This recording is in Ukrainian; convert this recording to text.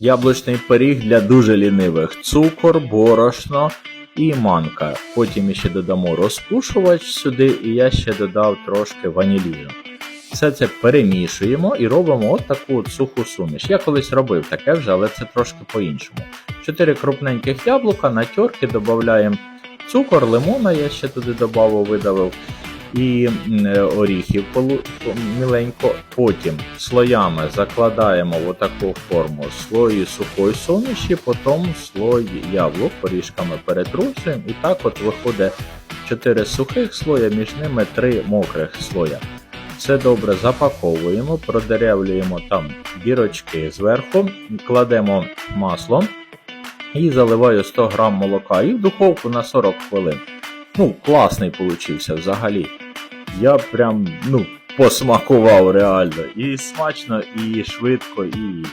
Яблучний пиріг для дуже лінивих. Цукор, борошно і манка. Потім ще додамо розпушувач сюди, і я ще додав трошки ванілію. Все це перемішуємо і робимо от таку от суху суміш. Я колись робив таке вже, але це трошки по-іншому. Чотири крупненьких яблука на терки додаємо цукор, лимона, я ще туди додав, видавив, і оріхів міленько. Потім слоями закладаємо в таку форму слої сухої суміші, потім слой яблук поріжками перетрусуємо, і так от виходить 4 сухих слоя, між ними 3 мокрих слоя. Все добре запаковуємо, продеревлюємо там дірочки зверху, кладемо масло і заливаю 100 грам молока і в духовку на 40 хвилин. Ну, класний получився взагалі. Я прям ну, посмакував реально. І смачно, і швидко, і